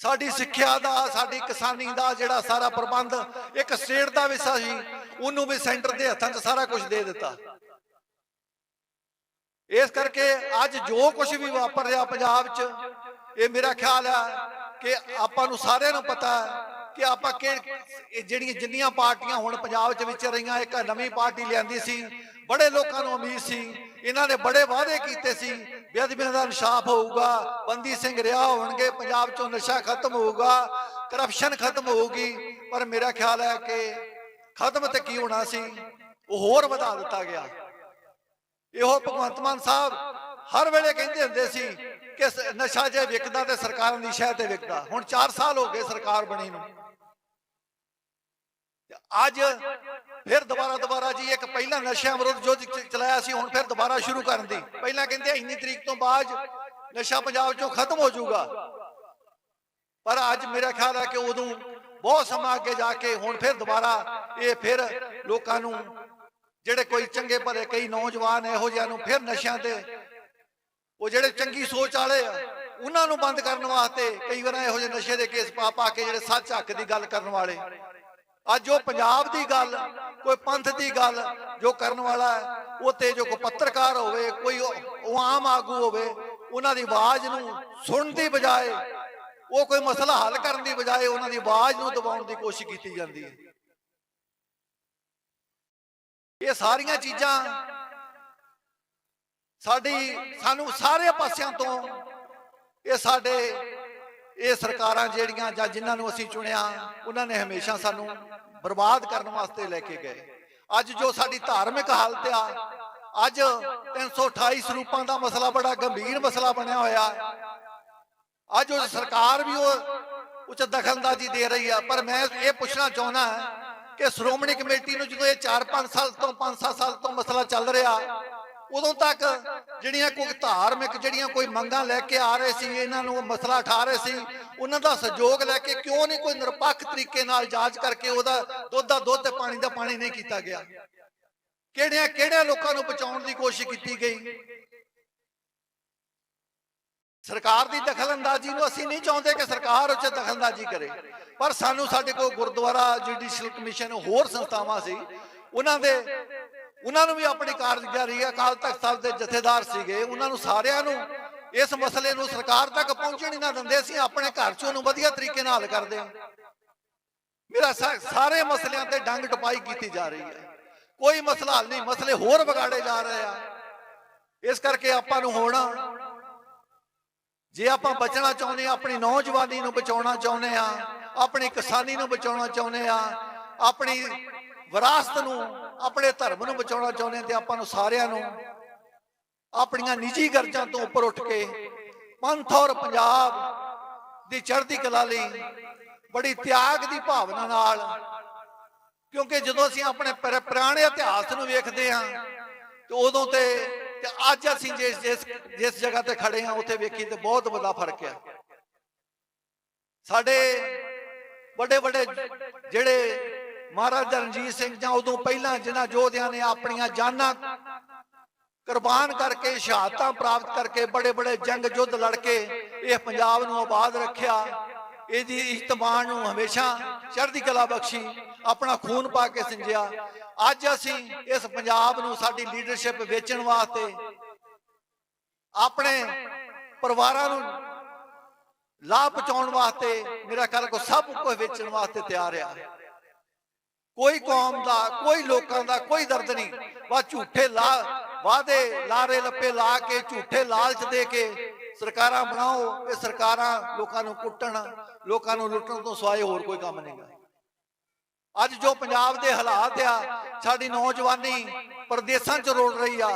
ਸਾਡੀ ਸਿੱਖਿਆ ਦਾ ਸਾਡੀ ਕਿਸਾਨੀ ਦਾ ਜਿਹੜਾ ਸਾਰਾ ਪ੍ਰਬੰਧ ਇੱਕ ਸਟੇਟ ਦਾ ਵਿਸ਼ਾ ਸੀ ਉਹਨੂੰ ਵੀ ਸੈਂਟਰ ਦੇ ਹੱਥਾਂ 'ਚ ਸਾਰਾ ਕੁਝ ਦੇ ਦਿੱਤਾ। ਇਸ ਕਰਕੇ ਅੱਜ ਜੋ ਕੁਝ ਵੀ ਵਾਪਰ ਰਿਹਾ ਪੰਜਾਬ 'ਚ ਇਹ ਮੇਰਾ ਖਿਆਲ ਹੈ ਕਿ ਆਪਾਂ ਨੂੰ ਸਾਰਿਆਂ ਨੂੰ ਪਤਾ ਹੈ ਕਿ ਆਪਾਂ ਕਿ ਇਹ ਜਿਹੜੀਆਂ ਜਿੰਨੀਆਂ ਪਾਰਟੀਆਂ ਹੁਣ ਪੰਜਾਬ 'ਚ ਵਿਚਰ ਰਹੀਆਂ ਇੱਕ ਨਵੀਂ ਪਾਰਟੀ ਲਿਆਂਦੀ ਸੀ ਬੜੇ ਲੋਕਾਂ ਨੂੰ ਉਮੀਦ ਸੀ ਇਹਨਾਂ ਨੇ ਬੜੇ ਵਾਅਦੇ ਕੀਤੇ ਸੀ ਬੇਅਦਬੀਆਂ ਦਾ ਇਨਸਾਫ ਹੋਊਗਾ, ਬੰਦੀ ਸਿੰਘ ਰਿਹਾ ਹੋਣਗੇ, ਪੰਜਾਬ 'ਚੋਂ ਨਸ਼ਾ ਖਤਮ ਹੋਊਗਾ ਕਰਪਸ਼ਨ ਖਤਮ ਹੋਊਗੀ। ਪਰ ਮੇਰਾ ਖਿਆਲ ਹੈ ਕਿ ਖਤਮ ਤੇ ਕੀ ਹੋਣਾ ਸੀ, ਉਹ ਹੋਰ ਵਧਾ ਦਿੱਤਾ ਗਿਆ। ਇਹੋ ਭਗਵੰਤ ਮਾਨ ਸਾਹਿਬ ਹਰ ਵੇਲੇ ਕਹਿੰਦੇ ਹੁੰਦੇ ਸੀ ਕਿ ਨਸ਼ਾ ਜੇ ਵਿਕਦਾ ਤੇ ਸਰਕਾਰਾਂ ਦੀ ਸ਼ਹਿ ਤੇ ਵਿਕਦਾ। ਹੁਣ 4 ਸਾਲ ਹੋ ਗਏ ਸਰਕਾਰ ਬਣੀ ਨੂੰ। ਅੱਜ ਫਿਰ ਦੁਬਾਰਾ ਦੁਬਾਰਾ ਜੀ ਇੱਕ ਪਹਿਲਾਂ ਨਸ਼ਿਆਂ ਵਿਰੁੱਧ ਯੁੱਧ ਚਲਾਇਆ ਸੀ, ਹੁਣ ਫਿਰ ਦੁਬਾਰਾ ਸ਼ੁਰੂ ਕਰਨ ਦੀ। ਪਹਿਲਾਂ ਕਹਿੰਦੇ ਇੰਨੀ ਤਰੀਕ ਤੋਂ ਬਾਅਦ ਨਸ਼ਾ ਪੰਜਾਬ ਚੋਂ ਖਤਮ ਹੋ ਜਾਊਗਾ। ਪਰ ਅੱਜ ਮੇਰਾ ਖਿਆਲ ਹੈ ਕਿ ਉਦੋਂ ਬਹੁਤ ਸਮਾਂ ਅੱਗੇ ਜਾ ਕੇ ਹੁਣ ਫਿਰ ਦੁਬਾਰਾ ਇਹ ਫਿਰ ਲੋਕਾਂ ਨੂੰ ਜਿਹੜੇ ਕੋਈ ਚੰਗੇ ਭਲੇ, ਕਈ ਨੌਜਵਾਨ ਇਹੋ ਜਿਹਿਆਂ ਨੂੰ ਫਿਰ ਨਸ਼ਿਆਂ ਤੇ ਉਹ ਜਿਹੜੇ ਚੰਗੀ ਸੋਚ ਵਾਲੇ ਆ, ਉਹਨਾਂ ਨੂੰ ਬੰਦ ਕਰਨ ਵਾਸਤੇ ਕਈ ਵਾਰ ਇਹੋ ਜਿਹੇ ਨਸ਼ੇ ਦੇ ਕੇਸ ਪਾ ਪਾ ਕੇ ਜਿਹੜੇ ਸੱਚ ਹੱਕ ਦੀ ਗੱਲ ਕਰਨ ਵਾਲੇ। ਅੱਜ ਉਹ ਪੰਜਾਬ ਦੀ ਗੱਲ, ਕੋਈ ਪੰਥ ਦੀ ਗੱਲ ਜੋ ਕਰਨ ਵਾਲਾ ਹੈ ਉਹ ਤੇ ਜੋ ਕੋਈ ਪੱਤਰਕਾਰ ਹੋਵੇ, ਕੋਈ ਉਹ ਉਹ ਆਮ ਆਗੂ ਹੋਵੇ, ਉਹਨਾਂ ਦੀ ਆਵਾਜ਼ ਨੂੰ ਸੁਣਨ ਦੀ ਬਜਾਏ, ਉਹ ਕੋਈ ਮਸਲਾ ਹੱਲ ਕਰਨ ਦੀ ਬਜਾਏ ਉਹਨਾਂ ਦੀ ਆਵਾਜ਼ ਨੂੰ ਦਬਾਉਣ ਦੀ ਕੋਸ਼ਿਸ਼ ਕੀਤੀ ਜਾਂਦੀ ਹੈ। ਇਹ ਸਾਰੀਆਂ ਚੀਜ਼ਾਂ ਸਾਡੀ, ਸਾਨੂੰ ਸਾਰੇ ਪਾਸਿਆਂ ਤੋਂ ਇਹ ਸਾਡੇ ਇਹ ਸਰਕਾਰਾਂ ਜਿਹੜੀਆਂ ਜਾਂ ਜਿਨ੍ਹਾਂ ਨੂੰ ਅਸੀਂ ਚੁਣਿਆ, ਉਹਨਾਂ ਨੇ ਹਮੇਸ਼ਾ ਸਾਨੂੰ ਬਰਬਾਦ ਕਰਨ ਵਾਸਤੇ ਲੈ ਕੇ ਗਏ। ਅੱਜ ਜੋ ਸਾਡੀ ਧਾਰਮਿਕ ਹਾਲਤ ਆ, ਅੱਜ 328 ਸਰੂਪਾਂ ਦਾ ਮਸਲਾ ਬੜਾ ਗੰਭੀਰ ਮਸਲਾ ਬਣਿਆ ਹੋਇਆ। ਅੱਜ ਉਹ ਸਰਕਾਰ ਵੀ ਉਹ ਉੱਚ ਦਖਲਅੰਦਾਜ਼ੀ ਦੇ ਰਹੀ ਆ, ਪਰ ਮੈਂ ਇਹ ਪੁੱਛਣਾ ਚਾਹੁੰਦਾ ਕਿ ਸ਼੍ਰੋਮਣੀ ਕਮੇਟੀ ਨੂੰ ਜਦੋਂ ਇਹ 4-5 ਸਾਲ ਤੋਂ 5-7 ਸਾਲ ਤੋਂ ਮਸਲਾ ਚੱਲ ਰਿਹਾ ਉਦੋਂ ਤੱਕ ਜਿਹੜੀਆਂ ਕੋਈ ਧਾਰਮਿਕ ਜਿਹੜੀਆਂ ਕੋਈ ਮੰਗਾਂ ਲੈ ਕੇ ਆ ਰਹੇ ਸੀ, ਇਹਨਾਂ ਨੂੰ ਮਸਲਾ ਉਠਾ ਰਹੇ ਸੀ, ਉਹਨਾਂ ਦਾ ਸਹਿਯੋਗ ਲੈ ਕੇ ਕਿਉਂ ਨਹੀਂ ਕੋਈ ਨਿਰਪੱਖ ਤਰੀਕੇ ਨਾਲ ਜਾਂਚ ਕਰਕੇ ਉਹਦਾ ਦੁੱਧ ਦਾ ਦੁੱਧ ਤੇ ਪਾਣੀ ਦਾ ਪਾਣੀ ਨਹੀਂ ਕੀਤਾ ਗਿਆ? ਕਿਹੜਿਆਂ ਕਿਹੜਿਆਂ ਲੋਕਾਂ ਨੂੰ ਬਚਾਉਣ ਦੀ ਕੋਸ਼ਿਸ਼ ਕੀਤੀ ਗਈ? ਸਰਕਾਰ ਦੀ ਦਖਲਅੰਦਾਜ਼ੀ ਨੂੰ ਅਸੀਂ ਨਹੀਂ ਚਾਹੁੰਦੇ ਕਿ ਸਰਕਾਰ ਉੱਚ ਦਖਲਅੰਦਾਜ਼ੀ ਕਰੇ, ਪਰ ਸਾਨੂੰ ਸਾਡੇ ਕੋਲ ਗੁਰਦੁਆਰਾ ਜੁਡੀਸ਼ੀਅਲ ਕਮਿਸ਼ਨ, ਹੋਰ ਸੰਸਥਾਵਾਂ ਸੀ, ਉਹਨਾਂ ਦੇ ਉਹਨਾਂ ਨੂੰ ਵੀ ਆਪਣੀ ਕਾਰਜਕਾਰੀ ਅਕਾਲ ਤਖਤ ਸਾਹਿਬ ਦੇ ਜਥੇਦਾਰ ਸੀਗੇ, ਉਹਨਾਂ ਨੂੰ ਸਾਰਿਆਂ ਨੂੰ ਇਸ ਮਸਲੇ ਨੂੰ ਸਰਕਾਰ ਤੱਕ ਪਹੁੰਚਣ ਹੀ ਨਾ ਦਿੰਦੇ, ਅਸੀਂ ਆਪਣੇ ਘਰ 'ਚ ਉਹਨੂੰ ਵਧੀਆ ਤਰੀਕੇ ਨਾਲ ਹੱਲ ਕਰਦੇ ਹਾਂ। ਮੇਰਾ ਸਾਰੇ ਮਸਲਿਆਂ ਤੇ ਡੰਗ ਟਪਾਈ ਕੀਤੀ ਜਾ ਰਹੀ ਹੈ। ਕੋਈ ਮਸਲਾ ਹੱਲ ਨਹੀਂ, ਮਸਲੇ ਹੋਰ ਵਿਗਾੜੇ ਜਾ ਰਹੇ ਆ। ਇਸ ਕਰਕੇ ਆਪਾਂ ਨੂੰ ਹੋਣਾ, ਜੇ ਆਪਾਂ ਬਚਣਾ ਚਾਹੁੰਦੇ ਆ ਆਪਣੀ ਨੌਜਵਾਨੀ ਨੂੰ ਬਚਾਉਣਾ ਚਾਹੁੰਦੇ ਆ ਆਪਣੀ ਕਿਸਾਨੀ ਨੂੰ ਬਚਾਉਣਾ ਚਾਹੁੰਦੇ ਆ ਆਪਣੀ ਵਿਰਾਸਤ ਨੂੰ ਆਪਣੇ ਧਰਮ ਨੂੰ ਬਚਾਉਣਾ ਚਾਹੁੰਦੇ ਤੇ ਆਪਾਂ ਨੂੰ ਸਾਰਿਆਂ ਨੂੰ ਆਪਣੀਆਂ ਨਿੱਜੀ ਗਰਜਾਂ ਤੋਂ ਉੱਪਰ ਉੱਠ ਕੇ ਪੰਥ ਔਰ ਪੰਜਾਬ ਦੀ ਚੜ੍ਹਦੀ ਕਲਾ ਲਈ ਬੜੀ ਤਿਆਗ ਦੀ ਭਾਵਨਾ ਨਾਲ, ਕਿਉਂਕਿ ਜਦੋਂ ਅਸੀਂ ਆਪਣੇ ਪੁਰ- ਪੁਰਾਣੇ ਇਤਿਹਾਸ ਨੂੰ ਵੇਖਦੇ ਹਾਂ, ਤੇ ਉਦੋਂ ਤੇ ਤੇ ਅੱਜ ਅਸੀਂ ਜਿਸ ਜਿਸ ਜਿਸ ਜਗ੍ਹਾ ਤੇ ਖੜੇ ਹਾਂ, ਉੱਥੇ ਵੇਖੀ ਤੇ ਬਹੁਤ ਵੱਡਾ ਫ਼ਰਕ ਹੈ ਸਾਡੇ ਵੱਡੇ ਵੱਡੇ ਜਿਹੜੇ ਮਹਾਰਾਜਾ ਰਣਜੀਤ ਸਿੰਘ ਜਾਂ ਉਦੋਂ ਪਹਿਲਾਂ ਜਿਨ੍ਹਾਂ ਯੋਧਿਆਂ ਨੇ ਆਪਣੀਆਂ ਜਾਨਾਂ ਕੁਰਬਾਨ ਕਰਕੇ, ਸ਼ਹਾਦਤਾਂ ਪ੍ਰਾਪਤ ਕਰਕੇ ਬੜੇ ਬੜੇ ਜੰਗ ਯੁੱਧ ਲੜ ਕੇ ਇਹ ਪੰਜਾਬ ਨੂੰ ਆਬਾਦ ਰੱਖਿਆ। ਇਹਦੀ ਇਜਤਮਾਨ ਨੂੰ ਹਮੇਸ਼ਾ ਚੜ੍ਹਦੀ ਕਲਾ ਬਖਸ਼ੀ, ਆਪਣਾ ਖੂਨ ਪਾ ਕੇ ਸਿੰਜਿਆ। ਅੱਜ ਅਸੀਂ ਇਸ ਪੰਜਾਬ ਨੂੰ ਸਾਡੀ ਲੀਡਰਸ਼ਿਪ ਵੇਚਣ ਵਾਸਤੇ ਆਪਣੇ ਪਰਿਵਾਰਾਂ ਨੂੰ ਲਾਭ ਪਹੁੰਚਾਉਣ ਵਾਸਤੇ ਮੇਰਾ ਖਿਆਲ ਕੋ ਸਭ ਕੁਝ ਵੇਚਣ ਵਾਸਤੇ ਤਿਆਰ ਆ। ਕੋਈ ਕੌਮ ਦਾ ਕੋਈ ਲੋਕਾਂ ਦਾ ਕੋਈ ਦਰਦ ਨਹੀਂ। ਵਾ ਝੂਠੇ ਲਾ ਵਾਦੇ ਲਾਰੇ ਲੱਪੇ ਲਾ ਕੇ ਝੂਠੇ ਲਾਲਚ ਦੇ ਕੇ ਸਰਕਾਰਾਂ ਬਣਾਓ ਇਹ ਸਰਕਾਰਾਂ ਲੋਕਾਂ ਨੂੰ ਕੁੱਟਣ ਲੋਕਾਂ ਨੂੰ ਲੁੱਟਣ ਤੋਂ ਸਿਵਾਏ ਹੋਰ ਕੋਈ ਕੰਮ ਨਹੀਂਗਾ। ਅੱਜ ਜੋ ਪੰਜਾਬ ਦੇ ਹਾਲਾਤ ਆ ਸਾਡੀ ਨੌਜਵਾਨੀ ਪਰਦੇਸਾਂ 'ਚ ਰੋਲ ਰਹੀ ਆ।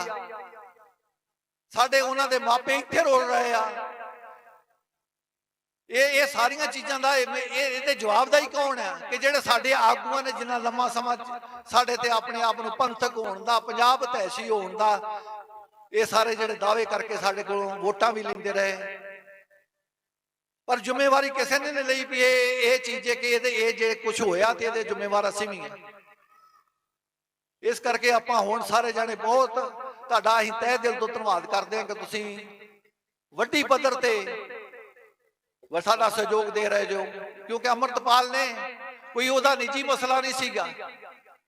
ਸਾਡੇ ਉਹਨਾਂ ਦੇ ਮਾਪੇ ਇੱਥੇ ਰੋਲ ਰਹੇ ਆ। ਇਹ ਇਹ ਸਾਰੀਆਂ ਚੀਜ਼ਾਂ ਦਾ ਇਹ ਇਹਦੇ ਜਵਾਬਦਾਈ ਕੌਣ ਹੈ ਕਿ ਜਿਹੜੇ ਸਾਡੇ ਆਗੂਆਂ ਨੇ ਜਿੰਨਾ ਲੰਮਾ ਸਮਾਂ ਸਾਡੇ ਤੇ ਆਪਣੇ ਆਪ ਨੂੰ ਪੰਥਕ ਹੋਣ ਦਾ, ਪੰਜਾਬ ਤੈਸੀ ਹੋਣ ਦਾ, ਇਹ ਸਾਰੇ ਜਿਹੜੇ ਦਾਅਵੇ ਕਰਕੇ ਸਾਡੇ ਕੋਲੋਂ ਵੋਟਾਂ ਵੀ ਲੈਂਦੇ ਰਹੇ। ਪਰ ਜ਼ਿੰਮੇਵਾਰੀ ਕਿਸੇ ਨੇ ਨਹੀਂ ਲਈ ਵੀ ਇਹ ਇਹ ਚੀਜ਼ ਹੈ ਕਿ ਇਹਦੇ, ਇਹ ਜੇ ਕੁਝ ਹੋਇਆ ਤੇ ਇਹਦੇ ਜ਼ਿੰਮੇਵਾਰ ਅਸੀਂ ਵੀ ਹਾਂ। ਇਸ ਕਰਕੇ ਆਪਾਂ ਹੁਣ ਸਾਰੇ ਜਾਣੇ ਬਹੁਤ ਤੁਹਾਡਾ ਅਸੀਂ ਤਹਿ ਦਿਲ ਤੋਂ ਧੰਨਵਾਦ ਕਰਦੇ ਹਾਂ ਕਿ ਤੁਸੀਂ ਵੱਡੀ ਪੱਧਰ ਤੇ ਸਾਡਾ ਸਹਿਯੋਗ ਦੇ ਰਹੇ ਜੋ। ਕਿਉਂਕਿ ਅਮਰਤਪਾਲ ਨੇ ਕੋਈ ਉਹਦਾ ਨਿੱਜੀ ਮਸਲਾ ਨਹੀਂ ਸੀਗਾ।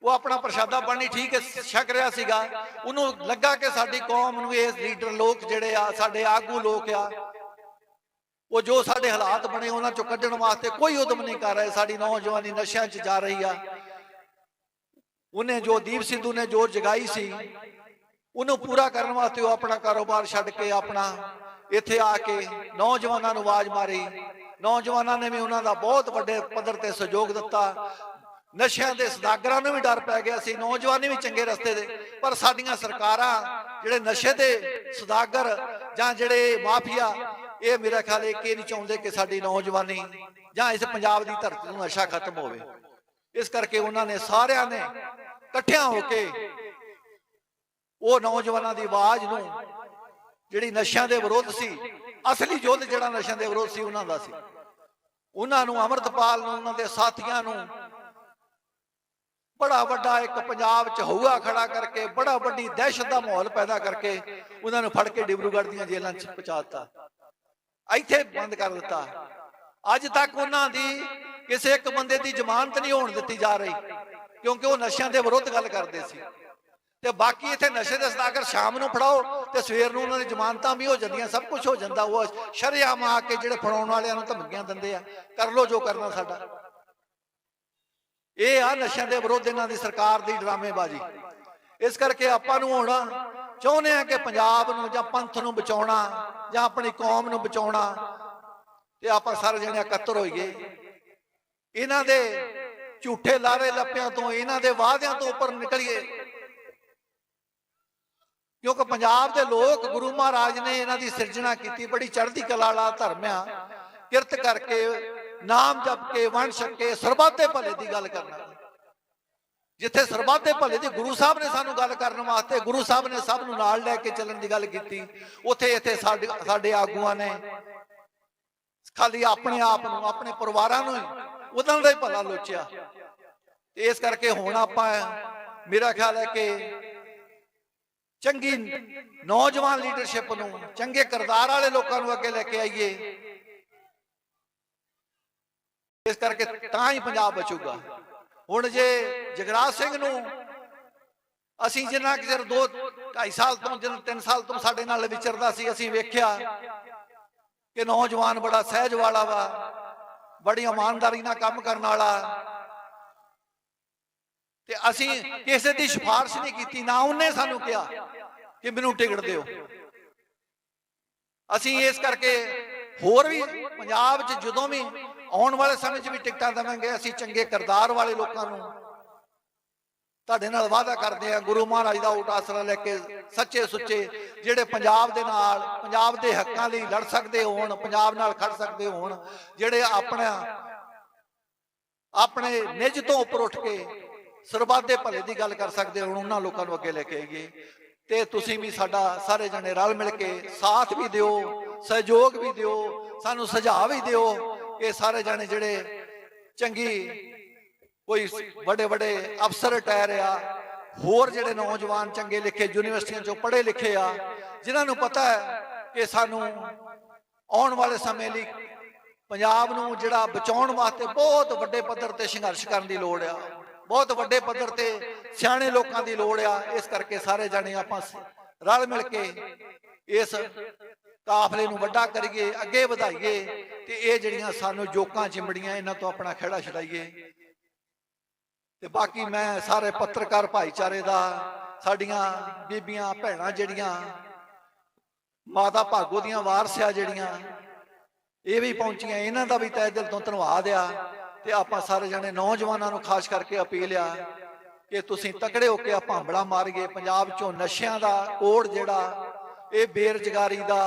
ਉਹ ਆਪਣਾ ਪ੍ਰਸ਼ਾਦਾ ਪਾਣੀ ਠੀਕ ਛਕ ਰਿਹਾ ਸੀਗਾ। ਉਹਨੂੰ ਲੱਗਾ ਕਿ ਸਾਡੀ ਕੌਮ ਨੂੰ ਇਹ ਲੀਡਰ ਲੋਕ ਜਿਹੜੇ ਆ, ਸਾਡੇ ਆਗੂ ਲੋਕ ਆ, ਉਹ ਜੋ ਸਾਡੇ ਹਾਲਾਤ ਬਣੇ ਉਹਨਾਂ ਚੋਂ ਕੱਢਣ ਵਾਸਤੇ ਕੋਈ ਉਦਮ ਨਹੀਂ ਕਰ ਰਹੇ। ਸਾਡੀ ਨੌਜਵਾਨੀ ਨਸ਼ਿਆਂ 'ਚ ਜਾ ਰਹੀ ਆ। ਉਹਨੇ ਜੋ ਦੀਪ ਸਿੱਧੂ ਨੇ ਜੋਰ ਜਗਾਈ ਸੀ, ਉਹਨੂੰ ਪੂਰਾ ਕਰਨ ਵਾਸਤੇ ਉਹ ਆਪਣਾ ਕਾਰੋਬਾਰ ਛੱਡ ਕੇ ਆਪਣਾ ਇੱਥੇ ਆ ਕੇ ਨੌਜਵਾਨਾਂ ਨੂੰ ਆਵਾਜ਼ ਮਾਰੀ। ਨੌਜਵਾਨਾਂ ਨੇ ਵੀ ਉਹਨਾਂ ਦਾ ਬਹੁਤ ਵੱਡੇ ਪੱਧਰ ਤੇ ਸਹਿਯੋਗ ਦਿੱਤਾ। ਨਸ਼ਿਆਂ ਦੇ ਸਦਾਗਰਾਂ ਨੂੰ ਵੀ ਡਰ ਪੈ ਗਿਆ ਸੀ। ਨੌਜਵਾਨੀ ਵੀ ਚੰਗੇ ਰਸਤੇ ਦੇ। ਪਰ ਸਾਡੀਆਂ ਸਰਕਾਰਾਂ ਜਿਹੜੇ ਨਸ਼ੇ ਦੇ ਸਦਾਗਰ ਜਾਂ ਜਿਹੜੇ ਮਾਫੀਆ, ਇਹ ਮੇਰਾ ਖਿਆਲ ਇਹ ਕਿ ਨਹੀਂ ਚਾਹੁੰਦੇ ਕਿ ਸਾਡੀ ਨੌਜਵਾਨੀ ਜਾਂ ਇਸ ਪੰਜਾਬ ਦੀ ਧਰਤੀ ਨੂੰ ਨਸ਼ਾ ਖਤਮ ਹੋਵੇ। ਇਸ ਕਰਕੇ ਉਹਨਾਂ ਨੇ ਸਾਰਿਆਂ ਨੇ ਇਕੱਠਿਆਂ ਹੋ ਕੇ ਉਹ ਨੌਜਵਾਨਾਂ ਦੀ ਆਵਾਜ਼ ਨੂੰ ਜਿਹੜੀ ਨਸ਼ਿਆਂ ਦੇ ਵਿਰੋਧ ਸੀ, ਅਸਲੀ ਯੁੱਧ ਜਿਹੜਾ ਨਸ਼ਿਆਂ ਦੇ ਵਿਰੋਧ ਸੀ, ਉਹਨਾਂ ਦਾ ਸੀ। ਉਹਨਾਂ ਨੂੰ ਅਮਰਤਪਾਲ ਨੂੰ, ਉਹਨਾਂ ਦੇ ਸਾਥੀਆਂ ਨੂੰ ਬੜਾ ਵੱਡਾ ਇੱਕ ਪੰਜਾਬ 'ਚ ਹਊਆ ਖੜਾ ਕਰਕੇ, ਬੜਾ ਵੱਡੀ ਦਹਿਸ਼ਤ ਦਾ ਮਾਹੌਲ ਪੈਦਾ ਕਰਕੇ ਉਹਨਾਂ ਨੂੰ ਫੜ ਕੇ ਡਿਬਰੂਗੜ੍ਹ ਦੀਆਂ ਜੇਲ੍ਹਾਂ 'ਚ ਪਹੁੰਚਾ ਦਿੱਤਾ। ਇੱਥੇ ਬੰਦ ਕਰ ਦਿੱਤਾ। ਅੱਜ ਤੱਕ ਉਹਨਾਂ ਦੀ ਕਿਸੇ ਇੱਕ ਬੰਦੇ ਦੀ ਜ਼ਮਾਨਤ ਨਹੀਂ ਹੋਣ ਦਿੱਤੀ ਜਾ ਰਹੀ, ਕਿਉਂਕਿ ਉਹ ਨਸ਼ਿਆਂ ਦੇ ਵਿਰੁੱਧ ਗੱਲ ਕਰਦੇ ਸੀ। ਤੇ ਬਾਕੀ ਇੱਥੇ ਨਸ਼ੇ ਦੇ ਸਦਾਗਰ ਸ਼ਾਮ ਨੂੰ ਫੜਾਓ ਤੇ ਸਵੇਰ ਨੂੰ ਉਹਨਾਂ ਦੀ ਜ਼ਮਾਨਤਾਂ ਵੀ ਹੋ ਜਾਂਦੀਆਂ, ਸਭ ਕੁਝ ਹੋ ਜਾਂਦਾ, ਉਹ ਸ਼ਰੇਆਮ ਆ ਕੇ ਜਿਹੜੇ ਫੜਾਉਣ ਵਾਲਿਆਂ ਨੂੰ ਧਮਕੀਆਂ ਦਿੰਦੇ ਆ। ਕਰ ਲੋ ਜੋ ਕਰਨਾ ਸਾਡਾ। ਇਹ ਆ ਨਸ਼ਿਆਂ ਦੇ ਵਿਰੁੱਧ ਇਹਨਾਂ ਦੀ ਸਰਕਾਰ ਦੀ ਡਰਾਮੇਬਾਜ਼ੀ। ਇਸ ਕਰਕੇ ਆਪਾਂ ਨੂੰ ਹੁਣ ਚਾਹੁੰਦੇ ਆ ਕਿ ਪੰਜਾਬ ਨੂੰ ਜਾਂ ਪੰਥ ਨੂੰ ਬਚਾਉਣਾ, ਜਾਂ ਆਪਣੀ ਕੌਮ ਨੂੰ ਬਚਾਉਣਾ, ਤੇ ਆਪਾਂ ਸਾਰੇ ਜਣੇ ਇਕੱਤਰ ਹੋਈਏ। ਇਹਨਾਂ ਦੇ ਝੂਠੇ ਲਾਰੇ ਲੱਪਿਆਂ ਤੋਂ, ਇਹਨਾਂ ਦੇ ਵਾਅਦਿਆਂ ਤੋਂ ਉੱਪਰ ਨਿਕਲੀਏ। ਕਿਉਂਕਿ ਪੰਜਾਬ ਦੇ ਲੋਕ ਗੁਰੂ ਮਹਾਰਾਜ ਨੇ ਇਹਨਾਂ ਦੀ ਸਿਰਜਣਾ ਕੀਤੀ, ਬੜੀ ਚੜ੍ਹਦੀ ਕਲਾ ਵਾਲਾ ਧਰਮ ਆ। ਕਿਰਤ ਕਰਕੇ, ਨਾਮ ਜਪ ਕੇ, ਵੰਡ ਛਕ ਕੇ, ਸਰਬੱਤ ਭਲੇ ਦੀ ਗੱਲ ਕਰਨਾ ਜਿੱਥੇ ਸਰਬੱਤ ਭਲੇ ਦੀ, ਗੁਰੂ ਸਾਹਿਬ ਨੇ ਸਾਨੂੰ ਗੱਲ ਕਰਨ ਵਾਸਤੇ, ਗੁਰੂ ਸਾਹਿਬ ਨੇ ਸਭ ਨੂੰ ਨਾਲ ਲੈ ਕੇ ਚੱਲਣ ਦੀ ਗੱਲ ਕੀਤੀ। ਉੱਥੇ, ਇੱਥੇ ਸਾਡੇ ਸਾਡੇ ਆਗੂਆਂ ਨੇ, ਖਾਲੀ ਆਪਣੇ ਆਪ ਨੂੰ, ਆਪਣੇ ਪਰਿਵਾਰਾਂ ਨੂੰ ਹੀ, ਉਹਨਾਂ ਦਾ ਹੀ ਭਲਾ ਲੋਚਿਆ। ਇਸ ਕਰਕੇ ਹੁਣ ਆਪਾਂ, ਮੇਰਾ ਖਿਆਲ ਹੈ ਕਿ ਚੰਗੀ ਨੌਜਵਾਨ ਲੀਡਰਸ਼ਿਪ ਨੂੰ, ਚੰਗੇ ਕਿਰਦਾਰ ਵਾਲੇ ਲੋਕਾਂ ਨੂੰ ਅੱਗੇ ਲੈ ਕੇ ਆਈਏ। ਇਸ ਕਰਕੇ ਤਾਂ ਹੀ ਪੰਜਾਬ ਬਚੂਗਾ। ਹੁਣ ਜੇ ਜਗਰਾਜ ਸਿੰਘ ਨੂੰ ਅਸੀਂ ਜਿੰਨਾ ਕਿ ਚਿਰ 2 2.5 ਸਾਲ ਤੋਂ, ਜਿੰਨਾ 3 ਸਾਲ ਤੋਂ ਸਾਡੇ ਨਾਲ ਵਿਚਰਦਾ ਸੀ, ਅਸੀਂ ਵੇਖਿਆ ਕਿ ਨੌਜਵਾਨ ਬੜਾ ਸਹਿਜ ਵਾਲਾ ਵਾ, ਬੜੀ ਇਮਾਨਦਾਰੀ ਨਾਲ ਕੰਮ ਕਰਨ ਵਾਲਾ। ਤੇ ਅਸੀਂ ਕਿਸੇ ਦੀ ਸਿਫਾਰਿਸ਼ ਨਹੀਂ ਕੀਤੀ, ਨਾ ਉਹਨੇ ਸਾਨੂੰ ਕਿਹਾ। ਕਿ ਮੈਨੂੰ ਟਿਕਟ ਦਿਓ। ਅਸੀਂ ਇਸ ਕਰਕੇ ਹੋਰ ਵੀ ਪੰਜਾਬ 'ਚ ਜਦੋਂ ਵੀ ਆਉਣ ਵਾਲੇ ਸਮੇਂ 'ਚ ਵੀ ਟਿਕਟਾਂ ਦੇਵਾਂਗੇ ਅਸੀਂ ਚੰਗੇ ਕਿਰਦਾਰ ਵਾਲੇ ਲੋਕਾਂ ਨੂੰ ਤੁਹਾਡੇ ਨਾਲ ਵਾਅਦਾ ਕਰਦੇ ਆ ਗੁਰੂ ਮਹਾਰਾਜ ਦਾ ਊਟ ਆਸਰਾ ਲੈ ਕੇ ਸੱਚੇ ਸੁੱਚੇ ਜਿਹੜੇ ਪੰਜਾਬ ਦੇ ਨਾਲ ਪੰਜਾਬ ਦੇ ਹੱਕਾਂ ਲਈ ਲੜ ਸਕਦੇ ਹੋਣ ਪੰਜਾਬ ਨਾਲ ਖੜ ਸਕਦੇ ਹੋਣ ਜਿਹੜੇ ਆਪਣਾ ਆਪਣੇ ਨਿੱਜ ਤੋਂ ਉੱਪਰ ਉੱਠ ਕੇ ਸਰਬੱਤ ਦੇ ਭਲੇ ਦੀ ਗੱਲ ਕਰ ਸਕਦੇ ਹੋਣ ਉਹਨਾਂ ਲੋਕਾਂ ਨੂੰ ਅੱਗੇ ਲੈ ਕੇ ਆਈਏ। ਤੇ ਤੁਸੀਂ ਵੀ ਸਾਡਾ ਸਾਰੇ ਜਣੇ ਰਲ ਮਿਲ ਕੇ ਸਾਥ ਵੀ ਦਿਓ, ਸਹਿਯੋਗ ਵੀ ਦਿਓ, ਸਾਨੂੰ ਸੁਝਾਅ ਵੀ ਦਿਓ। ਕਿ ਸਾਰੇ ਜਣੇ ਜਿਹੜੇ ਚੰਗੀ ਕੋਈ ਵੱਡੇ ਵੱਡੇ ਅਫਸਰ ਰਿਟਾਇਰ ਆ, ਹੋਰ ਜਿਹੜੇ ਨੌਜਵਾਨ ਚੰਗੇ ਲਿਖੇ ਯੂਨੀਵਰਸਿਟੀਆਂ ਚੋਂ ਪੜ੍ਹੇ ਲਿਖੇ ਆ, ਜਿਨ੍ਹਾਂ ਨੂੰ ਪਤਾ ਹੈ ਕਿ ਸਾਨੂੰ ਆਉਣ ਵਾਲੇ ਸਮੇਂ ਲਈ ਪੰਜਾਬ ਨੂੰ ਜਿਹੜਾ ਬਚਾਉਣ ਵਾਸਤੇ ਬਹੁਤ ਵੱਡੇ ਪੱਧਰ ਤੇ ਸੰਘਰਸ਼ ਕਰਨ ਦੀ ਲੋੜ ਆ। ਬਹੁਤ ਵੱਡੇ ਪੱਧਰ ਤੇ ਸਿਆਣੇ ਲੋਕਾਂ ਦੀ ਲੋੜ ਆ, ਇਸ ਕਰਕੇ ਸਾਰੇ ਜਾਣੇ ਆਪਾਂ ਰਲ ਮਿਲ ਕੇ ਇਸ ਕਾਫਲੇ ਨੂੰ ਵੱਡਾ ਕਰੀਏ, ਅੱਗੇ ਵਧਾਈਏ ਤੇ ਇਹ ਜਿਹੜੀਆਂ ਸਾਨੂੰ ਜੋਕਾਂ ਚਿੰਬੜੀਆਂ, ਇਹਨਾਂ ਤੋਂ ਆਪਣਾ ਖਿਹੜਾ ਛਡਾਈਏ। ਤੇ ਬਾਕੀ ਮੈਂ ਸਾਰੇ ਪੱਤਰਕਾਰ ਭਾਈਚਾਰੇ ਦਾ, ਸਾਡੀਆਂ ਬੀਬੀਆਂ ਭੈਣਾਂ ਜਿਹੜੀਆਂ, ਮਾਤਾ ਭਾਗੋ ਦੀਆਂ ਵਾਰਸ ਆ ਜਿਹੜੀਆਂ, ਇਹ ਵੀ ਪਹੁੰਚੀਆਂ, ਇਹਨਾਂ ਦਾ ਵੀ ਤਹਿ ਦਿਲ ਤੋਂ ਧੰਨਵਾਦ ਆ। ਤੇ ਆਪਾਂ ਸਾਰੇ ਜਣੇ ਨੌਜਵਾਨਾਂ ਨੂੰ ਖਾਸ ਕਰਕੇ ਅਪੀਲ ਆ ਕਿ ਤੁਸੀਂ ਤਕੜੇ ਹੋ ਕੇ ਆਪਾਂ ਹੰਬੜਾ ਮਾਰੀਏ। ਪੰਜਾਬ ਚੋਂ ਨਸ਼ਿਆਂ ਦਾ ਕੋੜ ਜਿਹੜਾ, ਇਹ ਬੇਰੁਜ਼ਗਾਰੀ ਦਾ,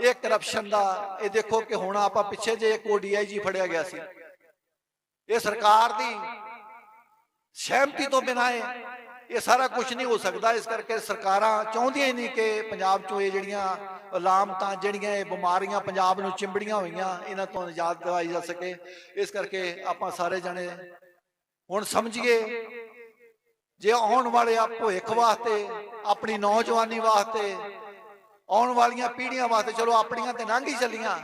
ਇਹ ਕਰਪਸ਼ਨ ਦਾ, ਇਹ ਦੇਖੋ ਕਿ ਹੁਣ ਆਪਾਂ ਪਿੱਛੇ ਜੇ ਇੱਕ ਡੀਆਈਜੀ ਫੜਿਆ ਗਿਆ ਸੀ। ਇਹ ਸਰਕਾਰ ਦੀ ਸਹਿਮਤੀ ਤੋਂ ਬਿਨਾਂ ਇਹ ਇਹ ਸਾਰਾ ਕੁਝ ਨਹੀਂ ਹੋ ਸਕਦਾ। ਇਸ ਕਰਕੇ ਸਰਕਾਰਾਂ ਚਾਹੁੰਦੀਆਂ ਹੀ ਨਹੀਂ ਕਿ ਪੰਜਾਬ ਚੋਂ ਇਹ ਜਿਹੜੀਆਂ ਅਲਾਮਤਾਂ, ਜਿਹੜੀਆਂ ਇਹ ਬਿਮਾਰੀਆਂ ਪੰਜਾਬ ਨੂੰ ਚਿੰਬੜੀਆਂ ਹੋਈਆਂ, ਇਹਨਾਂ ਤੋਂ ਨਿਜਾਤ ਦਿਵਾਈ ਜਾ ਸਕੇ। ਇਸ ਕਰਕੇ ਆਪਾਂ ਸਾਰੇ ਜਣੇ ਹੁਣ ਸਮਝੀਏ, ਜੇ ਆਉਣ ਵਾਲੇ ਆ ਭਵਿੱਖ ਵਾਸਤੇ, ਆਪਣੀ ਨੌਜਵਾਨੀ ਵਾਸਤੇ, ਆਉਣ ਵਾਲੀਆਂ ਪੀੜ੍ਹੀਆਂ ਵਾਸਤੇ, ਚਲੋ ਆਪਣੀਆਂ ਤੇ ਲੰਘ ਹੀ ਚੱਲੀਆਂ।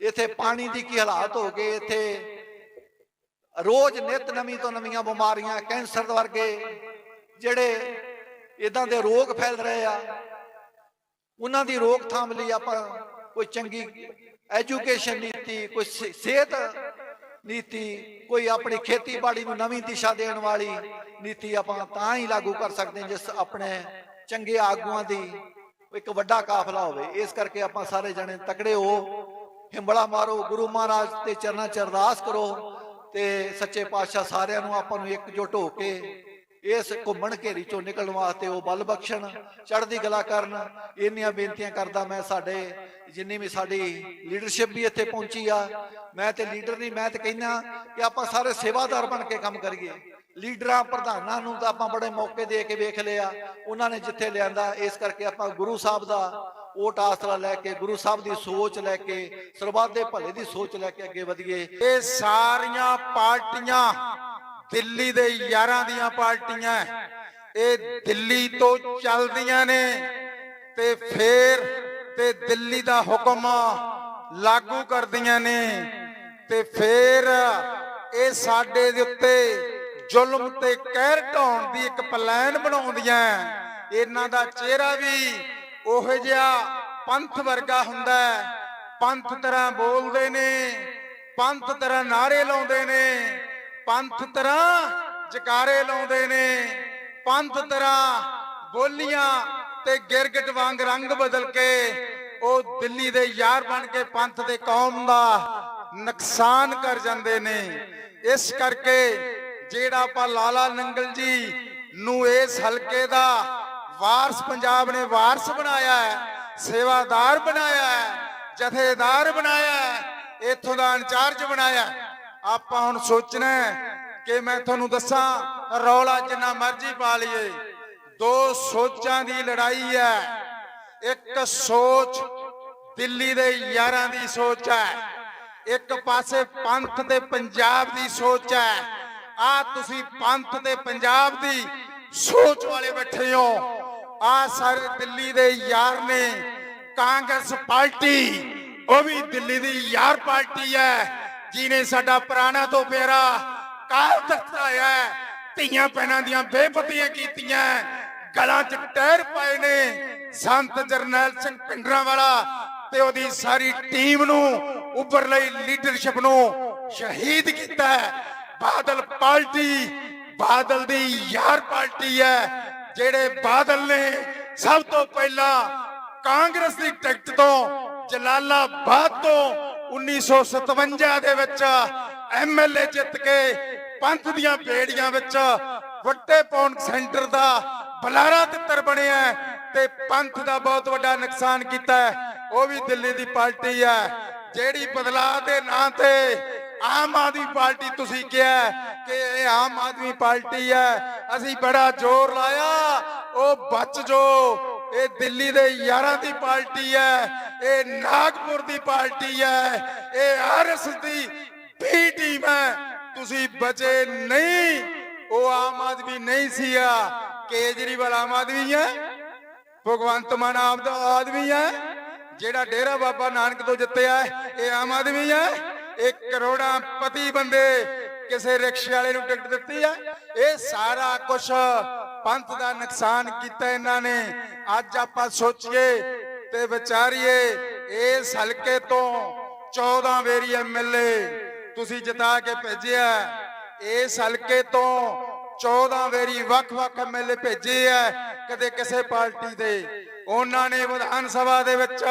ਇੱਥੇ ਪਾਣੀ ਦੀ ਕੀ ਹਾਲਾਤ ਹੋ ਗਏ, ਇੱਥੇ ਰੋਜ਼ ਨਿਤ ਨਵੀਂ ਤੋਂ ਨਵੀਆਂ ਬਿਮਾਰੀਆਂ, ਕੈਂਸਰ ਵਰਗੇ ਜਿਹੜੇ ਇਦਾਂ ਦੇ ਰੋਗ ਫੈਲ ਰਹੇ ਆ, ਉਹਨਾਂ ਦੀ ਰੋਕਥਾਮ ਲਈ ਆਪਾਂ ਕੋਈ ਚੰਗੀ ਐਜੂਕੇਸ਼ਨ ਨੀਤੀ, ਕੋਈ ਸਿਹਤ ਨੀਤੀ, ਕੋਈ ਆਪਣੀ ਖੇਤੀਬਾੜੀ ਨੂੰ ਨਵੀਂ ਦਿਸ਼ਾ ਦੇਣ ਵਾਲੀ ਨੀਤੀ ਆਪਾਂ ਤਾਂ ਹੀ ਲਾਗੂ ਕਰ ਸਕਦੇ ਹਾਂ ਜਿਸ ਆਪਣੇ ਚੰਗੇ ਆਗੂਆਂ ਦੀ ਇੱਕ ਵੱਡਾ ਕਾਫਲਾ ਹੋਵੇ। ਇਸ ਕਰਕੇ ਆਪਾਂ ਸਾਰੇ ਜਣੇ ਤਕੜੇ ਹੋ ਹਿੰਬਲਾ ਮਾਰੋ, ਗੁਰੂ ਮਹਾਰਾਜ ਦੇ ਚਰਨਾਂ 'ਚ ਅਰਦਾਸ ਕਰੋ ਤੇ ਸੱਚੇ ਪਾਤਸ਼ਾਹ ਸਾਰਿਆਂ ਨੂੰ ਆਪਾਂ ਨੂੰ ਇਕਜੁੱਟ ਹੋ ਕੇ ਇਸ ਘੁੰਮਣ ਘੇਰੀ ਚੋਂ ਨਿਕਲਣ ਵਾਸਤੇ ਉਹ ਬਲ ਬਖਸ਼ਣ, ਚੜ੍ਹਦੀ ਕਲਾ ਕਰਨ। ਇੰਨੀਆਂ ਬੇਨਤੀਆਂ ਕਰਦਾ ਮੈਂ ਸਾਡੇ, ਜਿੰਨੀ ਵੀ ਸਾਡੀ ਲੀਡਰਸ਼ਿਪ ਵੀ ਇੱਥੇ ਪਹੁੰਚੀ ਆ। ਮੈਂ ਤੇ ਲੀਡਰ ਨਹੀਂ, ਮੈਂ ਤੇ ਕਹਿੰਦਾ ਕਿ ਆਪਾਂ ਸਾਰੇ ਸੇਵਾਦਾਰ ਬਣ ਕੇ ਕੰਮ ਕਰੀਏ। ਲੀਡਰਾਂ ਪ੍ਰਧਾਨਾਂ ਨੂੰ ਤਾਂ ਆਪਾਂ ਬੜੇ ਮੌਕੇ ਦੇ ਕੇ ਵੇਖ ਲਿਆ। ਉਹਨਾਂ ਨੇ ਜਿੱਥੇ ਲਿਆਂਦਾ, ਇਸ ਕਰਕੇ ਆਪਾਂ ਗੁਰੂ ਸਾਹਿਬ ਦਾ ਓਟ ਆਸਰਾ ਲੈ ਕੇ, ਗੁਰੂ ਸਾਹਿਬ ਦੀ ਸੋਚ ਲੈ ਕੇ, ਸਰਬੱਤ ਦੇ ਭਲੇ ਦੀ ਸੋਚ ਲੈ ਕੇ ਅੱਗੇ ਵਧੀਏ। ਇਹ ਸਾਰੀਆਂ ਪਾਰਟੀਆਂ ਦਿੱਲੀ ਦੇ ਯਾਰਾਂ ਦੀਆਂ ਪਾਰਟੀਆਂ ਇਹ ਦਿੱਲੀ ਤੋਂ ਚੱਲਦੀਆਂ ਨੇ ਤੇ ਫੇਰ ਤੇ ਦਿੱਲੀ ਦਾ ਹੁਕਮ ਲਾਗੂ ਕਰਦੀਆਂ ਨੇ ਤੇ ਫੇਰ ਇਹ ਸਾਡੇ ਦੇ ਉੱਤੇ ਜ਼ੁਲਮ ਤੇ ਕਹਿਰ ਢਾਉਣ ਦੀ ਇੱਕ ਪਲਾਨ ਬਣਾਉਂਦੀਆਂ ਇਹਨਾਂ ਦਾ ਚਿਹਰਾ ਵੀ ਉਹੋ ਜਿਹਾ ਪੰਥ ਵਰਗਾ ਹੁੰਦਾ ਪੰਥ ਤਰ੍ਹਾਂ ਬੋਲਦੇ ਨੇ, ਪੰਥ ਤਰ੍ਹਾਂ ਨਾਰੇ ਲਾਉਂਦੇ ਨੇ। ਪੰਥ ਤਰ੍ਹਾਂ ਜਕਾਰੇ ਲਾਉਂਦੇ ਨੇ, ਪੰਥ ਤਰ੍ਹਾਂ ਬੋਲੀਆਂ ਤੇ ਗਿਰਗਟ ਵਾਂਗ ਰੰਗ ਬਦਲ ਕੇ ਉਹ ਦਿੱਲੀ ਦੇ ਯਾਰ ਬਣ ਕੇ ਪੰਥ ਦੇ ਕੌਮ ਦਾ ਨੁਕਸਾਨ ਕਰ ਜਾਂਦੇ ਨੇ ਇਸ ਕਰਕੇ ਜਿਹੜਾ ਆਪਾਂ ਲਾਲਾ ਨੰਗਲ ਜੀ ਨੂੰ ਇਸ ਹਲਕੇ ਦਾ ਵਾਰਸ ਪੰਜਾਬ ਨੇ ਵਾਰਸ ਬਣਾਇਆ ਹੈ, ਸੇਵਾਦਾਰ ਬਣਾਇਆ ਹੈ, ਜਥੇਦਾਰ ਬਣਾਇਆ ਹੈ, ਇੱਥੋਂ ਦਾ ਇੰਚਾਰਜ ਬਣਾਇਆ ਹੈ। ਆਪਾਂ ਹੁਣ ਸੋਚਣਾ ਕਿ ਮੈਂ ਤੁਹਾਨੂੰ ਦੱਸਾਂ, ਰੌਲਾ ਜਿੰਨਾ ਮਰਜ਼ੀ ਪਾ ਲਈਏ, ਦੋ ਸੋਚਾਂ ਦੀ ਲੜਾਈ ਹੈ। ਇੱਕ ਸੋਚ ਦਿੱਲੀ ਦੇ ਯਾਰਾਂ ਦੀ ਸੋਚ ਹੈ, ਇੱਕ ਪਾਸੇ ਪੰਥ ਤੇ ਪੰਜਾਬ ਦੀ ਸੋਚ ਹੈ। ਆ ਤੁਸੀਂ ਪੰਥ ਤੇ ਪੰਜਾਬ ਦੀ ਸੋਚ ਵਾਲੇ ਬੈਠੇ ਹੋ। ਆ ਸਾਰੇ ਦਿੱਲੀ ਦੇ ਯਾਰ ਨੇ, ਕਾਂਗਰਸ ਪਾਰਟੀ, ਉਹ ਵੀ ਦਿੱਲੀ ਦੀ ਯਾਰ ਪਾਰਟੀ ਹੈ। ਜਿਨੇ ਸਾਡਾ ਪੁਰਾਣਾ ਤੋਂ ਪਿਆਰਾ ਕਾਲ ਤਖਤ ਧੀਆਂ ਪੈਣਾ ਦੀਆਂ ਬੇਪਤੀਆਂ ਕੀਤੀਆਂ ਗਲਾਂ 'ਚ ਟਹਿਰ ਪਾਏ ਨੇ, ਸੰਤ ਜਰਨੈਲ ਸਿੰਘ ਪਿੰਡਰਾਂ ਵਾਲਾ ਤੇ ਉਹਦੀ ਸਾਰੀ ਟੀਮ ਨੂੰ ਉੱਪਰ ਲਈ ਲੀਡਰਸ਼ਿਪ ਨੂੰ ਸ਼ਹੀਦ ਕੀਤਾ ਬਾਦਲ ਪਾਰਟੀ, ਬਾਦਲ ਦੀ ਯਾਰ ਪਾਰਟੀ ਹੈ, ਜਿਹੜੇ ਬਾਦਲ ਨੇ ਸਭ ਤੋਂ ਪਹਿਲਾਂ ਕਾਂਗਰਸ ਦੀ ਟਿਕਟ ਤੋਂ ਜਲਾਲਾਬਾਦ ਤੋਂ 1957 ਦੇ ਵਿੱਚ ਐਮਐਲਏ ਜਿੱਤ ਕੇ ਪੰਥ ਦੀਆਂ ਬੇੜੀਆਂ ਵਿੱਚ ਵੱਡੇ ਪੌਂਡ ਸੈਂਟਰ ਦਾ ਬਲਾਰਾ ਤਿੱਤਰ ਬਣਿਆ ਤੇ ਪੰਥ ਦਾ ਬਹੁਤ ਵੱਡਾ ਨੁਕਸਾਨ ਕੀਤਾ ਉਹ ਵੀ ਦਿੱਲੀ ਦੀ ਪਾਰਟੀ ਹੈ। ਜਿਹੜੀ ਬਦਲਾਅ ਦੇ ਨਾਂ ਤੇ ਆਮ ਆਦਮੀ ਪਾਰਟੀ ਤੁਸੀਂ ਕਿਹਾ ਕਿ ਇਹ ਆਮ ਆਦਮੀ ਪਾਰਟੀ ਹੈ। ਅਸੀਂ ਬੜਾ ਜ਼ੋਰ ਲਾਇਆ। ਉਹ ਬਚ ਜੋ। ਇਹ ਦਿੱਲੀ ਦੇ ਯਾਰਾਂ ਦੀ ਪਾਰਟੀ ਹੈ। ਇਹ ਨਾਗਪੁਰ ਦੀ ਪਾਰਟੀ ਹੈ, ਇਹ ਆਰਐਸ ਦੀ ਵੀ ਟੀਮ ਹੈ। ਤੁਸੀਂ ਬਚੇ ਨਹੀਂ, ਉਹ ਆਮ ਆਦਮੀ ਨਹੀਂ ਸੀ ਆ। ਕੇਜਰੀਵਾਲ ਆਮ ਆਦਮੀ ਹੈ, ਭਗਵੰਤ ਮਾਨ ਆਮ ਦਾ ਆਦਮੀ ਹੈ। ਜਿਹੜਾ ਡੇਰਾ ਬਾਬਾ ਨਾਨਕ ਤੋਂ ਜਿੱਤਿਆ ਇਹ ਆਮ ਆਦਮੀ ਹੈ। ਇਹ ਕਰੋੜਾਂ ਪਤੀ ਬੰਦੇ ਕਿਸੇ ਰਿਕਸ਼ੇ ਵਾਲੇ ਨੂੰ ਟਿਕਟ ਦਿੱਤੀ ਹੈ ਇਹ ਸਾਰਾ ਕੁਝ ਪੰਥ ਦਾ ਨੁਕਸਾਨ ਕੀਤਾ ਇਹਨਾਂ ਨੇ। ਅੱਜ ਆਪਾਂ ਸੋਚੀਏ ਤੇ ਵਿਚਾਰੀਏ ਇਸ ਹਲਕੇ ਤੋਂ 14 ਵੇਰੀ ਐਮਐਲਏ ਤੁਸੀਂ ਜਿਤਾ ਕੇ ਭੇਜਿਆ ਇਸ ਹਲਕੇ ਤੋਂ 14 ਵੇਰੀ ਵੱਖ-ਵੱਖ ਐਮਐਲਏ ਭੇਜੇ ਐ ਕਦੇ ਕਿਸੇ ਪਾਰਟੀ ਦੇ। ਉਹਨਾਂ ਨੇ ਵਿਧਾਨ ਸਭਾ ਦੇ ਵਿੱਚ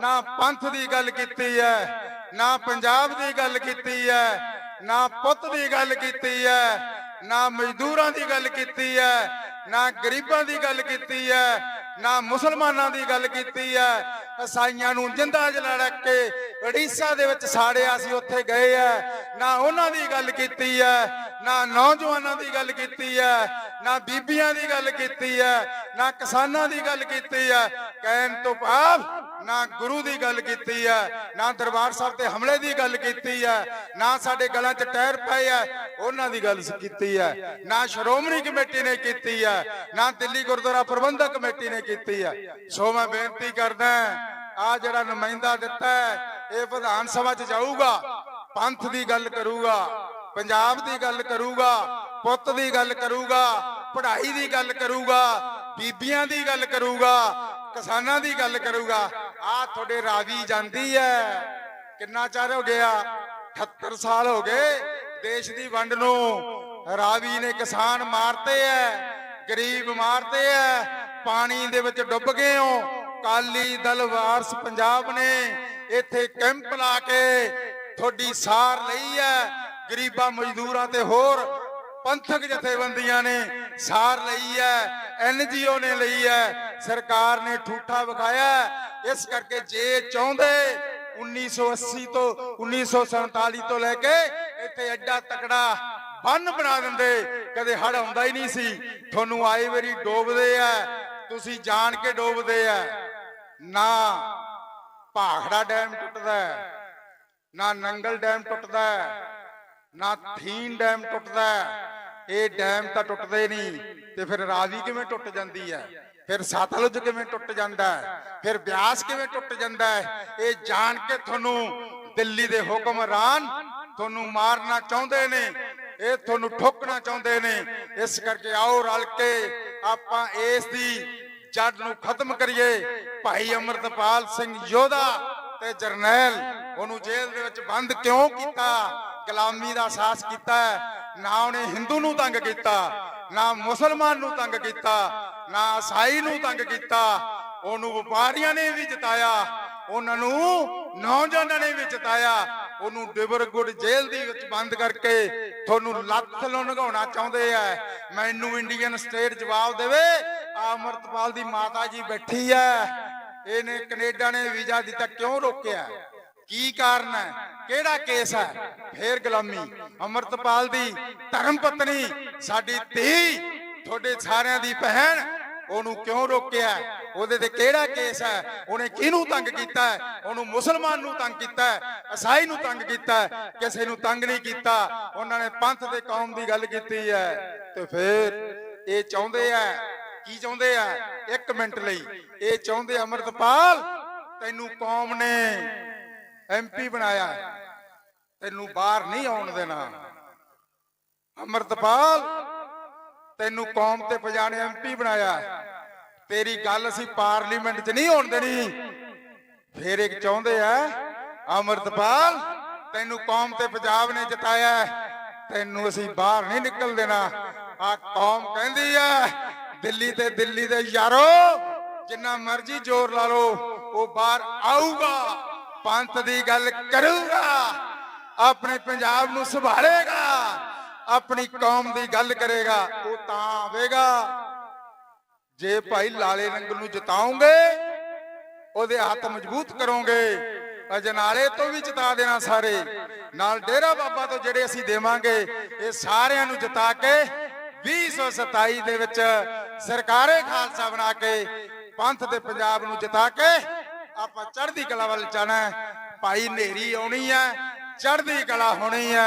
ਨਾ ਪੰਥ ਦੀ ਗੱਲ ਕੀਤੀ ਹੈ, ਨਾ ਪੰਜਾਬ ਦੀ ਗੱਲ ਕੀਤੀ ਹੈ, ਨਾ ਪੁੱਤ ਦੀ ਗੱਲ ਕੀਤੀ ਹੈ, ਨਾ ਮਜ਼ਦੂਰਾਂ ਦੀ ਗੱਲ ਕੀਤੀ ਹੈ, ਨਾ ਗਰੀਬਾਂ ਦੀ ਗੱਲ ਕੀਤੀ ਹੈ ਨਾ ਮੁਸਲਮਾਨਾਂ ਦੀ ਗੱਲ ਕੀਤੀ ਐ ਈਸਾਈਆਂ ਨੂੰ ਜਿੰਦਾ ਜਲਾ ਕੇ ਉੜੀਸਾ ਦੇ ਵਿੱਚ ਸਾੜਿਆ ਸੀ, ਉੱਥੇ ਗਏ ਐ ਨਾ ਉਹਨਾਂ ਦੀ ਗੱਲ ਕੀਤੀ ਐ ਨਾ ਨੌਜਵਾਨਾਂ ਦੀ ਗੱਲ ਕੀਤੀ ਐ ਨਾ ਬੀਬੀਆਂ ਦੀ ਗੱਲ ਕੀਤੀ ਐ ਨਾ ਕਿਸਾਨਾਂ ਦੀ ਗੱਲ ਕੀਤੀ ਐ ਕਹਿਣ ਤੋਂ ਭਾਵ ਨਾ ਗੁਰੂ ਦੀ ਗੱਲ ਕੀਤੀ ਹੈ, ਨਾ ਦਰਬਾਰ ਸਾਹਿਬ ਤੇ ਹਮਲੇ ਦੀ ਗੱਲ ਕੀਤੀ ਹੈ, ਨਾ ਸਾਡੇ ਗਲਾਂ 'ਚ ਟਾਇਰ ਪਏ ਹੈ, ਉਹਨਾਂ ਦੀ ਗੱਲ ਕੀਤੀ ਹੈ, ਨਾ ਸ਼੍ਰੋਮਣੀ ਕਮੇਟੀ ਨੇ ਕੀਤੀ ਹੈ, ਨਾ ਦਿੱਲੀ ਗੁਰਦੁਆਰਾ ਪ੍ਰਬੰਧਕ ਕਮੇਟੀ ਨੇ ਕੀਤੀ ਹੈ। ਸੋ ਮੈਂ ਬੇਨਤੀ ਕਰਦਾ ਆ ਜਿਹੜਾ ਨੁਮਾਇੰਦਾ ਦਿੱਤਾ ਹੈ, ਇਹ ਵਿਧਾਨ ਸਭਾ 'ਚ ਜਾਊਗਾ, ਪੰਥ ਦੀ ਗੱਲ ਕਰੂਗਾ, ਪੰਜਾਬ ਦੀ ਗੱਲ ਕਰੂਗਾ, ਪੁੱਤ ਦੀ ਗੱਲ ਕਰੂਗਾ, ਪੜ੍ਹਾਈ ਦੀ ਗੱਲ ਕਰੂਗਾ, ਬੀਬੀਆਂ ਦੀ ਗੱਲ ਕਰੂਗਾ, ਕਿਸਾਨਾਂ ਦੀ ਗੱਲ ਕਰੂਗਾ ਆ ਤੁਹਾਡੇ ਰਾਵੀ ਜਾਂਦੀ ਹੈ। ਕਿੰਨਾ ਚਿਰ ਹੋ ਗਿਆ? 78 ਸਾਲ ਹੋ ਗਏ ਦੇਸ਼ ਦੀ ਵੰਡ ਨੂੰ। ਰਾਵੀ ਨੇ ਕਿਸਾਨ ਮਾਰਤੇ ਐ, ਗਰੀਬ ਮਾਰਤੇ ਐ, ਪਾਣੀ ਦੇ ਵਿੱਚ ਡੁੱਬ ਗਏ ਹੋ। ਕਾਲੀ ਦਲ ਵਾਰਸ ਪੰਜਾਬ ਨੇ ਇੱਥੇ ਕੈਂਪ ਲਾ ਕੇ ਤੁਹਾਡੀ ਸਾਰ ਲਈ ਐ। ਗਰੀਬਾਂ ਮਜ਼ਦੂਰਾਂ ਤੇ ਹੋਰ ਪੰਥਕ ਜਥੇਬੰਦੀਆਂ ਨੇ ਸਾਰ ਲਈ ਐ। ਐਨਜੀਓ ਨੇ ਲਈ ਐ। ਸਰਕਾਰ ਨੇ ਠੂਠਾ ਵਿਖਾਇਆ ਇਸ ਕਰਕੇ ਜੇ ਚਾਹੁੰਦੇ 1980 ਤੋਂ 1947 ਤੋਂ ਲੈ ਕੇ ਇੱਥੇ ਐਡਾ ਤਕੜਾ ਬੰਨ ਬਣਾ ਦਿੰਦੇ, ਕਦੇ ਹੜ ਆਉਂਦਾ ਹੀ ਨਹੀਂ ਸੀ। ਤੁਹਾਨੂੰ ਆਏ ਵਾਰੀ ਡੋਬਦੇ ਆ, ਤੁਸੀਂ ਜਾਣ ਕੇ ਡੋਬਦੇ ਆ। ਨਾ ਭਾਖੜਾ ਡੈਮ ਟੁੱਟਦਾ ਨਾ ਨੰਗਲ ਡੈਮ ਟੁੱਟਦਾ ਨਾ ਥੀਨ ਡੈਮ ਟੁੱਟਦਾ ਇਹ ਡੈਮ ਤਾਂ ਟੁੱਟਦੇ ਨਹੀਂ, ਤੇ ਫਿਰ ਰਾਵੀ ਕਿਵੇਂ ਟੁੱਟ ਜਾਂਦੀ ਹੈ? ਫਿਰ ਸਤਲੁਜ ਕਿਵੇਂ ਟੁੱਟ ਜਾਂਦਾ ਹੈ? ਫਿਰ ਬਿਆਸ ਕਿਵੇਂ ਟੁੱਟ ਜਾਂਦਾ ਹੈ? ਇਹ ਜਾਣ ਕੇ ਤੁਹਾਨੂੰ ਦਿੱਲੀ ਦੇ ਹੁਕਮਰਾਨ ਤੁਹਾਨੂੰ ਮਾਰਨਾ ਚਾਹੁੰਦੇ ਨੇ, ਇਹ ਤੁਹਾਨੂੰ ਠੋਕਣਾ ਚਾਹੁੰਦੇ ਨੇ। ਇਸ ਕਰਕੇ ਆਓ ਰਲ ਕੇ ਆਪਾਂ ਇਸ ਦੀ ਜੜ ਨੂੰ ਖਤਮ ਕਰੀਏ। ਭਾਈ ਅਮਰਤਪਾਲ ਸਿੰਘ ਯੋਧਾ ਤੇ ਜਰਨੈਲ ਉਹਨੂੰ ਜੇਲ੍ਹ ਦੇ ਵਿੱਚ ਬੰਦ ਕਿਉਂ ਕੀਤਾ? ਗੁਲਾਮੀ ਦਾ ਅਹਿਸਾਸ ਕੀਤਾ ਨਾ ਉਹਨੇ ਹਿੰਦੂ ਨੂੰ ਤੰਗ ਕੀਤਾ। ਨਾ ਮੁਸਲਮਾਨ ਨੂੰ ਤੰਗ ਕੀਤਾ, ਨਾ ਈਸਾਈ ਨੂੰ ਤੰਗ ਕੀਤਾ। ਉਹਨੂੰ ਵਪਾਰੀਆਂ ਨੇ ਵੀ ਜਿਤਾਇਆ, ਉਹਨਾਂ ਨੂੰ ਨੌਜਵਾਨਾਂ ਨੇ ਵੀ ਜਿਤਾਇਆ। ਉਹਨੂੰ ਡਿਬਰਗੁੜ ਜੇਲ੍ਹ ਦੇ ਵਿੱਚ ਬੰਦ ਕਰਕੇ ਤੁਹਾਨੂੰ ਲੱਤ ਲੰਘਾਉਣਾ ਚਾਹੁੰਦੇ ਆ। ਮੈਨੂੰ ਇੰਡੀਅਨ ਸਟੇਟ ਜਵਾਬ ਦੇਵੇ ਆ ਅਮਰਤਪਾਲ ਦੀ ਮਾਤਾ ਜੀ ਬੈਠੀ ਐ ਇਹਨੇ ਕੈਨੇਡਾ ਨੇ ਵੀਜ਼ਾ ਦਿੱਤਾ, ਕਿਉਂ ਰੋਕਿਆ? ਕੀ ਕਾਰਨ ਹੈ? ਕਿਹੜਾ ਕੇਸ ਹੈ? ਫੇਰ ਗੁਲਾਮੀ। ਅਮਰਤਪਾਲ ਦੀ ਧਰਮ ਪਤਨੀ ਸਾਡੀ ਧੀ ਤੁਹਾਡੇ ਸਾਰਿਆਂ ਦੀ ਭੈਣ ਉਹਨੂੰ ਕਿਉਂ ਰੋਕਿਆ? ਉਹਦੇ ਤੇ ਕਿਹੜਾ ਕੇਸ ਹੈ? ਉਹਨੇ ਕਿਹਨੂੰ ਤੰਗ ਕੀਤਾ? ਉਹਨੂੰ ਮੁਸਲਮਾਨ ਨੂੰ ਤੰਗ ਕੀਤਾ? ਹੈ, ਈਸਾਈ ਨੂੰ ਤੰਗ ਕੀਤਾ? ਕਿਸੇ ਨੂੰ ਤੰਗ ਨਹੀਂ ਕੀਤਾ? ਉਹਨਾਂ ਨੇ ਪੰਥ ਤੇ ਕੌਮ ਦੀ ਗੱਲ ਕੀਤੀ ਹੈ। ਤੇ ਫਿਰ ਇਹ ਚਾਹੁੰਦੇ ਆ ਕੀ ਚਾਹੁੰਦੇ ਆ? ਇੱਕ ਮਿੰਟ ਲਈ। ਇਹ ਚਾਹੁੰਦੇ ਅਮਰਤਪਾਲ ਤੈਨੂੰ ਕੌਮ ਨੇ ਐਮਪੀ ਬਣਾਇਆ। ਤੈਨੂੰ ਬਾਹਰ ਨਹੀਂ ਆਉਣ ਦੇਣਾ। ਅਮਰਤਪਾਲ, ਤੈਨੂੰ ਕੌਮ ਤੇ ਪਜਾਣੇ ਐਮਪੀ ਬਣਾਇਆ। ਤੇਰੀ ਗੱਲ ਅਸੀਂ ਪਾਰਲੀਮੈਂਟ 'ਚ ਨਹੀਂ ਹੋਣ ਦੇਣੀ। ਫੇਰ ਇੱਕ ਚਾਹੁੰਦੇ ਆ, ਅਮਰਤਪਾਲ, ਤੈਨੂੰ ਕੌਮ ਤੇ ਪੰਜਾਬ ਨੇ ਜਿਤਾਇਆ ਤੈਨੂੰ ਅਸੀਂ ਬਾਹਰ ਨਹੀਂ ਨਿਕਲ ਦੇਣਾ। ਆ ਕੌਮ ਕਹਿੰਦੀ ਆ, ਦਿੱਲੀ ਤੇ ਦਿੱਲੀ ਦੇ ਯਾਰੋ, ਜਿੰਨਾ ਮਰਜ਼ੀ ਜ਼ੋਰ ਲਾ ਲਓ, ਉਹ ਬਾਹਰ ਆਊਗਾ। ਪੰਥ ਦੀ ਗੱਲ ਕਰੂਗਾ, ਆਪਣੇ ਪੰਜਾਬ ਨੂੰ ਸੰਭਾਲੇਗਾ, ਆਪਣੀ ਕੌਮ ਦੀ ਗੱਲ ਕਰੇਗਾ, ਉਹ ਤਾਂ ਆਵੇਗਾ। ਜੇ ਭਾਈ ਲਾਲੇ ਨੰਗਲ ਨੂੰ ਜਿਤਾਉਂਗੇ, ਉਹਦੇ ਹੱਥ ਮਜ਼ਬੂਤ ਕਰੋਗੇ। ਅਜਨਾਲੇ ਤੋਂ ਵੀ ਜਿਤਾ ਦੇਣਾ ਸਾਰੇ। ਨਾਲ ਡੇਰਾ ਬਾਬਾ ਤੋਂ ਜਿਹੜੇ ਅਸੀਂ ਦੇਵਾਂਗੇ, ਇਹ ਸਾਰਿਆਂ ਨੂੰ ਜਿਤਾ ਕੇ 2027 ਦੇ ਵਿੱਚ ਸਰਕਾਰੇ ਖਾਲਸਾ ਬਣਾ ਕੇ ਪੰਥ ਤੇ ਪੰਜਾਬ ਨੂੰ ਜਿਤਾ ਕੇ ਆਪਾਂ ਚੜ੍ਹਦੀ ਕਲਾ ਵੱਲ ਜਾਣਾ ਹੈ। ਭਾਈ ਨੇਰੀ ਆਉਣੀ ਹੈ ਚੜ੍ਹਦੀ ਕਲਾ ਹੋਣੀ ਹੈ